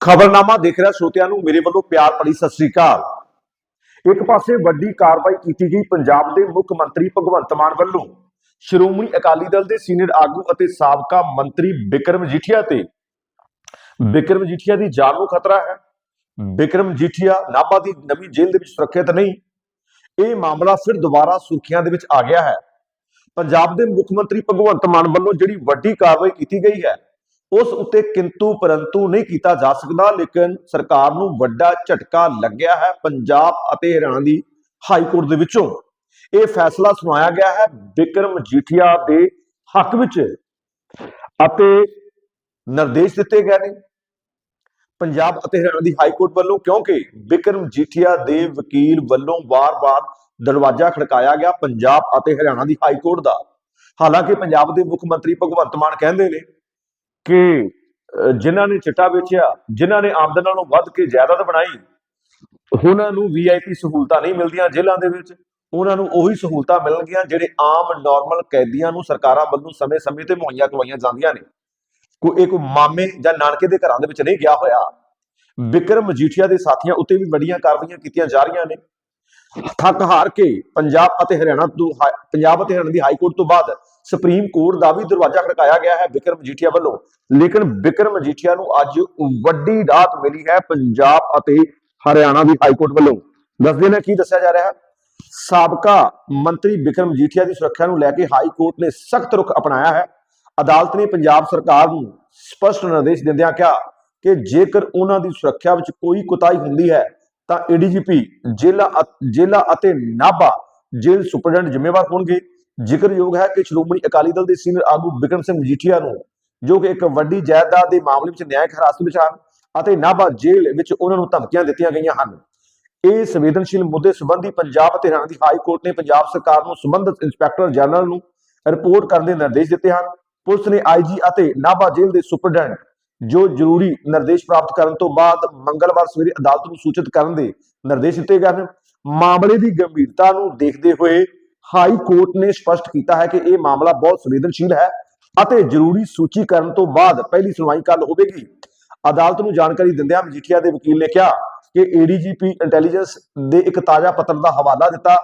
ਖਬਰਨਾਮਾ ਦੇਖ ਰਿਹਾ ਸਰੋਤਿਆਂ ਨੂੰ, ਮੇਰੇ ਵੱਲੋਂ ਪਿਆਰ ਭਰੀ ਸਤਿ ਸ੍ਰੀ ਅਕਾਲ। ਇੱਕ ਪਾਸੇ ਵੱਡੀ ਕਾਰਵਾਈ ਕੀਤੀ ਗਈ ਪੰਜਾਬ ਦੇ ਮੁੱਖ ਮੰਤਰੀ ਭਗਵੰਤ ਮਾਨ ਵੱਲੋਂ। ਸ਼੍ਰੋਮਣੀ ਅਕਾਲੀ ਦਲ ਦੇ ਸੀਨੀਅਰ ਆਗੂ ਅਤੇ ਸਾਬਕਾ ਮੰਤਰੀ ਬਿਕਰਮ ਜੀਠੀਆ ਤੇ। ਬਿਕਰਮ ਜੀਠੀਆ ਦੀ ਜਾਨ ਨੂੰ ਖਤਰਾ ਹੈ। ਬਿਕਰਮ ਜੀਠੀਆ ਨਾਭਾ ਦੀ ਨਵੀਂ ਜੇਲ੍ਹ ਦੇ ਵਿੱਚ ਸੁਰੱਖਿਅਤ ਨਹੀਂ। ਇਹ ਮਾਮਲਾ ਫਿਰ ਦੁਬਾਰਾ ਸੁਰਖੀਆਂ ਦੇ ਵਿੱਚ ਆ ਗਿਆ ਹੈ। ਪੰਜਾਬ ਦੇ ਮੁੱਖ ਮੰਤਰੀ ਭਗਵੰਤ ਮਾਨ ਵੱਲੋਂ ਜਿਹੜੀ ਵੱਡੀ ਕਾਰਵਾਈ ਕੀਤੀ ਗਈ ਹੈ ਉਸ ਉੱਤੇ ਕਿੰਤੂ ਪਰੰਤੂ ਨਹੀਂ ਕੀਤਾ ਜਾ ਸਕਦਾ, ਲੇਕਿਨ ਸਰਕਾਰ ਨੂੰ ਵੱਡਾ ਝਟਕਾ ਲੱਗਿਆ ਹੈ ਪੰਜਾਬ ਅਤੇ ਹਰਿਆਣਾ ਦੀ ਹਾਈ ਕੋਰਟ ਦੇ ਵਿੱਚੋਂ। ਇਹ ਫੈਸਲਾ ਸੁਣਾਇਆ ਗਿਆ ਹੈ ਬਿਕਰਮ ਜੀਠੀਆ ਦੇ ਹੱਕ ਵਿੱਚ ਅਤੇ ਨਿਰਦੇਸ਼ ਦਿੱਤੇ ਗਏ ਨੇ। ਪੰਜਾਬ ਅਤੇ ਹਰਿਆਣਾ ਦੀ ਹਾਈ ਕੋਰਟ ਵੱਲੋਂ, ਕਿਉਂਕਿ ਬਿਕਰਮ ਜੀਠੀਆ ਦੇ ਵਕੀਲ ਵੱਲੋਂ ਵਾਰ-ਵਾਰ ਦਰਵਾਜ਼ਾ ਖੜਕਾਇਆ ਗਿਆ, ਪੰਜਾਬ ਅਤੇ ਹਰਿਆਣਾ ਦੀ ਹਾਈ ਕੋਰਟ ਦਾ। ਹਾਲਾਂਕਿ ਪੰਜਾਬ ਦੇ ਮੁੱਖ ਮੰਤਰੀ ਭਗਵੰਤ ਮਾਨ ਕਹਿੰਦੇ ਨੇ ਕਿ ਜਿਨ੍ਹਾਂ ਨੇ ਚਿੱਟਾ ਵੇਚਿਆ, ਜਿਨ੍ਹਾਂ ਨੇ ਆਮਦਨ ਨਾਲੋਂ ਵੱਧ ਕੇ ਜਾਇਦਾਦ ਬਣਾਈ, ਉਹਨਾਂ ਨੂੰ ਵੀਆਈਪੀ ਸਹੂਲਤਾਂ ਨਹੀਂ ਮਿਲਦੀਆਂ ਜੇਲ੍ਹਾਂ ਦੇ ਵਿੱਚ। ਉਹਨਾਂ ਨੂੰ ਉਹੀ ਸਹੂਲਤਾਂ ਮਿਲਣਗੀਆਂ ਜਿਹੜੇ ਆਮ ਨਾਰਮਲ ਕੈਦੀਆਂ ਨੂੰ ਸਰਕਾਰਾਂ ਵੱਲੋਂ ਸਮੇਂ-ਸਮੇਂ ਤੇ ਮੁਹੱਈਆ ਕਰਵਾਈਆਂ ਜਾਂਦੀਆਂ ਨੇ। ਕੋਈ ਇਹ ਕੋਈ ਮਾਮੇ ਜਾਂ ਨਾਨਕੇ ਦੇ ਘਰਾਂ ਦੇ ਵਿੱਚ ਨਹੀਂ ਗਿਆ ਹੋਇਆ। ਵਿਕਰਮ ਮਜੀਠੀਆ ਦੇ ਸਾਥੀਆਂ ਉੱਤੇ ਵੀ ਵੱਡੀਆਂ ਕਾਰਵਾਈਆਂ ਕੀਤੀਆਂ ਜਾ ਰਹੀਆਂ ਨੇ। ਥੱਕ ਹਾਰ ਕੇ ਪੰਜਾਬ ਅਤੇ ਹਰਿਆਣਾ ਤੋਂ ਪੰਜਾਬ ਅਤੇ ਹਰਿਆਣਾ ਦੀ ਹਾਈ ਕੋਰਟ ਤੋਂ ਬਾਅਦ ਸੁਪਰੀਮ ਕੋਰਟ ਦਾ ਵੀ ਦਰਵਾਜ਼ਾ ਖੜਕਾਇਆ ਗਿਆ ਹੈ ਬਿਕਰਮ ਮਜੀਠੀਆ ਵੱਲੋਂ। ਲੇਕਿਨ ਬਿਕਰਮ ਮਜੀਠੀਆ ਨੂੰ ਅੱਜ ਵੱਡੀ ਰਾਹਤ ਮਿਲੀ ਹੈ ਪੰਜਾਬ ਅਤੇ ਹਰਿਆਣਾ ਦੀ ਹਾਈ ਕੋਰਟ ਵੱਲੋਂ। ਦੱਸਦੇ ਨੇ ਕੀ ਦੱਸਿਆ ਜਾ ਰਿਹਾ ਹੈ? ਸਾਬਕਾ ਮੰਤਰੀ ਬਿਕਰਮ ਮਜੀਠੀਆ ਦੀ ਸੁਰੱਖਿਆ ਨੂੰ ਲੈ ਕੇ ਹਾਈ ਕੋਰਟ ਨੇ ਸਖਤ ਰੁਖ ਅਪਣਾਇਆ ਹੈ। ਅਦਾਲਤ ਨੇ ਪੰਜਾਬ ਸਰਕਾਰ ਨੂੰ ਸਪਸ਼ਟ ਨਿਰਦੇਸ਼ ਦਿੰਦਿਆਂ ਕਿਹਾ ਕਿ ਜੇਕਰ ਉਹਨਾਂ ਦੀ ਸੁਰੱਖਿਆ ਵਿੱਚ ਕੋਈ ਕੁਤਾਹੀ ਹੁੰਦੀ ਹੈ ਤਾਂ ਏਡੀਜੀਪੀ ਜ਼ਿਲ੍ਹਾ ਅ- ਜ਼ਿਲ੍ਹਾ ਅਤੇ ਨਾਭਾ ਜੇਲ੍ਹ ਸੁਪਰਡੈਂਟ ਜ਼ਿੰਮੇਵਾਰ ਹੋਣਗੇ। ਜ਼ਿਕਰਯੋਗ ਹੈ ਕਿ ਸ਼੍ਰੋਮਣੀ ਅਕਾਲੀ ਦਲ ਦੇ ਸੀਨੀਅਰ ਆਗੂ ਬਿਕਰਮ ਸਿੰਘ ਮਜੀਠੀਆ ਨੂੰ, ਜੋ ਕਿ ਇੱਕ ਵੱਡੀ ਜਾਇਦਾਦ ਦੇ ਮਾਮਲੇ ਵਿੱਚ ਨਿਆਇਕ ਹਿਰਾਸਤ ਵਿੱਚ ਹਨ ਅਤੇ ਨਾਭਾ ਜੇਲ੍ਹ ਵਿੱਚ ਉਹਨਾਂ ਨੂੰ ਧਮਕੀਆਂ ਦਿੱਤੀਆਂ ਗਈਆਂ ਹਨ। ਇਹ ਸੰਵੇਦਨਸ਼ੀਲ ਮੁੱਦੇ ਸੰਬੰਧੀ ਪੰਜਾਬ ਅਤੇ ਹਰਿਆਣਾ ਦੀ ਹਾਈ ਕੋਰਟ ਨੇ ਪੰਜਾਬ ਸਰਕਾਰ ਨੂੰ ਸੰਬੰਧਿਤ ਇੰਸਪੈਕਟਰ ਜਨਰਲ ਨੂੰ ਰਿਪੋਰਟ ਕਰਨ ਦੇ ਨਿਰਦੇਸ਼ ਦਿੱਤੇ ਹਨ। ਪੁਲਿਸ ਨੇ ਆਈਜੀ ਅਤੇ ਨਾਭਾ ਜੇਲ੍ਹ ਦੇ ਸੁਪਰਡੈਂਟ ਜੋ ਜ਼ਰੂਰੀ ਨਿਰਦੇਸ਼ ਪ੍ਰਾਪਤ ਕਰਨ ਤੋਂ ਬਾਅਦ ਮੰਗਲਵਾਰ ਸਵੇਰੇ ਅਦਾਲਤ ਨੂੰ ਸੂਚਿਤ ਕਰਨ ਦੇ ਨਿਰਦੇਸ਼ ਦਿੱਤੇ ਗਏ ਹਨ। ਮਾਮਲੇ ਦੀ ਗੰਭੀਰਤਾ ਨੂੰ ਦੇਖਦੇ ਹੋਏ ਹਾਈ ਕੋਰਟ ਨੇ ਸਪਸ਼ਟ ਕੀਤਾ ਹੈ ਕਿ ਇਹ ਮਾਮਲਾ ਬਹੁਤ ਸੰਵੇਦਨਸ਼ੀਲ ਹੈ ਅਤੇ ਜ਼ਰੂਰੀ ਸੂਚੀ ਕਰਨ ਤੋਂ ਬਾਅਦ ਪਹਿਲੀ ਸੁਣਵਾਈ ਕੱਲ ਹੋਵੇਗੀ। ਅਦਾਲਤ ਨੂੰ ਜਾਣਕਾਰੀ ਦਿੰਦਿਆਂ ਮਜੀਠੀਆ ਦੇ ਵਕੀਲ ਨੇ ਕਿਹਾ ਕਿ ਏਡੀਜੀਪੀ ਇੰਟੈਲੀਜੈਂਸ ਦੇ ਇੱਕ ਤਾਜ਼ਾ ਪੱਤਰ ਦਾ ਹਵਾਲਾ ਦਿੱਤਾ,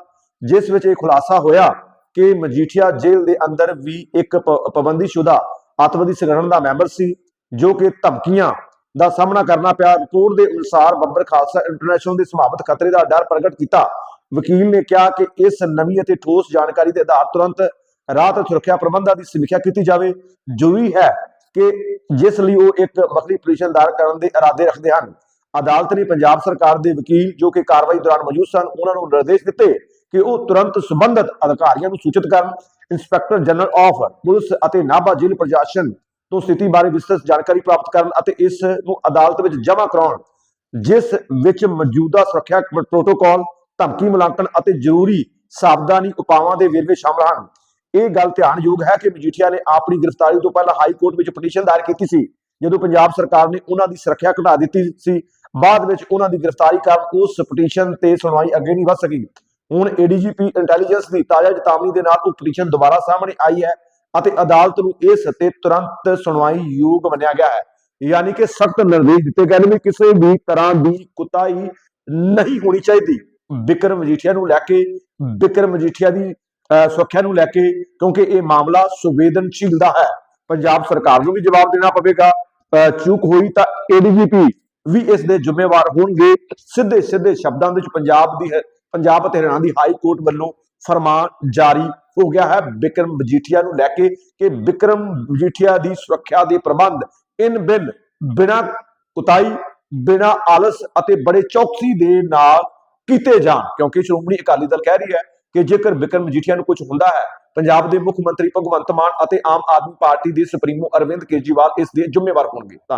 ਜਿਸ ਵਿੱਚ ਇਹ ਖੁਲਾਸਾ ਹੋਇਆ ਕਿ ਮਜੀਠੀਆ ਜੇਲ੍ਹ ਦੇ ਅੰਦਰ ਵੀ ਇੱਕ ਪ- ਪਾਬੰਦੀਸ਼ੁਦਾ ਅੱਤਵਾਦੀ ਸੰਗਠਨ ਦਾ ਮੈਂਬਰ ਸੀ ਜੋ ਕਿ ਧਮਕੀਆਂ ਦਾ ਸਾਹਮਣਾ ਕਰਨਾ ਪਿਆ। ਰਿਪੋਰਟ ਦੇ ਅਨੁਸਾਰ ਬੱਬਰ ਖਾਲਸਾ ਇੰਟਰਨੈਸ਼ਨਲ ਦੇ ਸੰਭਾਵਿਤ ਖਤਰੇ ਦਾ ਡਰ ਪ੍ਰਗਟ ਕੀਤਾ। ਵਕੀਲ ਨੇ ਕਿਹਾ ਕਿ ਇਸ ਨਵੀਂ ਅਤੇ ਠੋਸ ਜਾਣਕਾਰੀ ਦੇ ਆਧਾਰ ਤੁਰੰਤ ਰਾਹਤ ਸੁਰੱਖਿਆ ਪ੍ਰਬੰਧਾਂ ਦੀ ਸਮੀਖਿਆ ਕੀਤੀ ਜਾਵੇ। ਜ਼ਰੂਰੀ ਹੈ ਕਿ ਜਿਸ ਲਈ ਉਹ ਇੱਕ ਵੱਖਰੀ ਪੋਜੀਸ਼ਨ ਦਾਇਰ ਕਰਨ ਦੇ ਇਰਾਦੇ ਰੱਖਦੇ ਹਨ। ਅਦਾਲਤ ਨੇ ਪੰਜਾਬ ਸਰਕਾਰ ਦੇ ਵਕੀਲ ਜੋ ਕਿ ਕਾਰਵਾਈ ਦੌਰਾਨ ਮੌਜੂਦ ਸਨ, ਉਹਨਾਂ ਨੂੰ ਨਿਰਦੇਸ਼ ਦਿੱਤੇ ਕਿ ਉਹ ਤੁਰੰਤ ਸੰਬੰਧਤ ਅਧਿਕਾਰੀਆਂ ਨੂੰ ਸੂਚਿਤ ਕਰਨ। ਇੰਸਪੈਕਟਰ ਜਨਰਲ ਆਫ ਪੁਲਿਸ ਅਤੇ ਨਾਭਾ ਜ਼ਿਲ੍ਹਾ ਪ੍ਰਸ਼ਾਸਨ ਤੋਂ ਸਥਿਤੀ ਬਾਰੇ ਵਿਸਤ੍ਰਿਤ ਜਾਣਕਾਰੀ ਪ੍ਰਾਪਤ ਕਰਨ ਅਤੇ ਇਸ ਨੂੰ ਅਦਾਲਤ ਵਿੱਚ ਜਮ੍ਹਾਂ ਕਰਾਉਣ, ਜਿਸ ਵਿੱਚ ਮੌਜੂਦਾ ਸੁਰੱਖਿਆ ਪ੍ਰੋਟੋਕਾਲ ਧਮਕੀ ਮੁਲਾਂਕਣ ਅਤੇ ਜ਼ਰੂਰੀ ਸਾਵਧਾਨੀ ਉਪਾਵਾਂ ਦੇ ਵੇਰਵੇ ਸ਼ਾਮਲ ਹਨ। ਇਹ ਗੱਲ ਧਿਆਨਯੋਗ ਹੈ ਕਿ ਮਜੀਠੀਆ ਨੇ ਆਪਣੀ ਗ੍ਰਿਫਤਾਰੀ ਤੋਂ ਪਹਿਲਾਂ ਹਾਈ ਕੋਰਟ ਵਿੱਚ ਪਟੀਸ਼ਨ ਦਾਇਰ ਕੀਤੀ ਸੀ, ਜਦੋਂ ਪੰਜਾਬ ਸਰਕਾਰ ਨੇ ਉਹਨਾਂ ਦੀ ਸੁਰੱਖਿਆ ਘਟਾ ਦਿੱਤੀ ਸੀ। ਬਾਅਦ ਵਿੱਚ ਉਹਨਾਂ ਦੀ ਗ੍ਰਿਫਤਾਰੀ ਕਾਰਨ ਉਸ ਪਟੀਸ਼ਨ ਤੇ ਸੁਣਵਾਈ ਅੱਗੇ ਨਹੀਂ ਵਧ ਸਕੀ। ਹੁਣ ਏਡੀਜੀਪੀ ਇੰਟੈਲੀਜੈਂਸ ਦੀ ਤਾਜ਼ਾ ਚੇਤਾਵਨੀ ਦੇ ਨਾਲ ਉਹ ਪਟੀਸ਼ਨ ਦੁਬਾਰਾ ਸਾਹਮਣੇ ਆਈ ਹੈ। ਅਤੇ ਅਦਾਲਤ ਨੂੰ ਇਸ ਤੇ ਤੁਰੰਤ ਸੁਣਵਾਈ ਯੋਗ ਮੰਨਿਆ ਗਿਆ ਹੈ। ਯਾਨੀ ਕਿ ਸਖਤ ਨਿਰਦੇਸ਼ ਦਿੱਤੇ ਗਏ ਨੇ ਵੀ ਕਿਸੇ ਵੀ ਤਰ੍ਹਾਂ ਦੀ ਕੁਤਾਹੀ ਨਹੀਂ ਹੋਣੀ ਚਾਹੀਦੀ। ਵਿਕਰਮ ਮਜੀਠੀਆ ਨੂੰ ਲੈ ਕੇ ਵਿਕਰਮ ਮਜੀਠੀਆ ਦੀ ਸੁਰੱਖਿਆ ਨੂੰ ਲੈ ਕੇ ਕਿਉਂਕਿ ਇਹ ਮਾਮਲਾ ਸੰਵੇਦਨਸ਼ੀਲ ਦਾ ਹੈ। ਪੰਜਾਬ ਸਰਕਾਰ ਨੂੰ ਵੀ ਜਵਾਬ ਦੇਣਾ ਪਵੇਗਾ। ਚੂਕ ਹੋਈ ਤਾਂ ਏਡੀਜੀਪੀ ਵੀ ਇਸ ਦੇ ਜ਼ਿੰਮੇਵਾਰ ਹੋਣਗੇ। ਸਿੱਧੇ ਸਿੱਧੇ ਸ਼ਬਦਾਂ ਵਿੱਚ ਪੰਜਾਬ ਦੀ ਪੰਜਾਬ ਅਤੇ ਹਰਿਆਣਾ ਦੀ ਹਾਈ ਕੋਰਟ ਵੱਲੋਂ ਫਰਮਾਨ ਜਾਰੀ ਹੋ ਗਿਆ ਹੈ। ਬਿਕਰਮ ਮਜੀਠੀਆ ਨੂੰ ਲੈ ਕੇ ਕਿ ਵਿਕਰਮ ਮਜੀਠੀਆ ਦੀ ਸੁਰੱਖਿਆ ਦੇ ਪ੍ਰਬੰਧ ਇਨ ਬਿਨ, ਬਿਨਾਂ ਕੁਤਾਈ, ਬਿਨਾਂ ਆਲਸ ਅਤੇ ਬੜੇ ਚੌਕਸੀ ਦੇ ਨਾਲ ਕੀਤੇ ਜਾਣ। ਕਿਉਂਕਿ ਸ਼੍ਰੋਮਣੀ ਅਕਾਲੀ ਦਲ ਕਹਿ ਰਹੀ ਹੈ ਕਿ ਜੇਕਰ ਬਿਕਰਮ ਮਜੀਠੀਆ ਨੂੰ ਕੁਝ ਹੁੰਦਾ ਹੈ, ਪੰਜਾਬ ਦੇ ਮੁੱਖ ਮੰਤਰੀ ਭਗਵੰਤ ਮਾਨ ਅਤੇ ਆਮ ਆਦਮੀ ਪਾਰਟੀ ਦੇ ਸੁਪਰੀਮੋ ਅਰਵਿੰਦ ਕੇਜਰੀਵਾਲ ਇਸ ਦੇ ਜ਼ਿੰਮੇਵਾਰ ਹੋਣਗੇ। ਧੰਨਵਾਦ।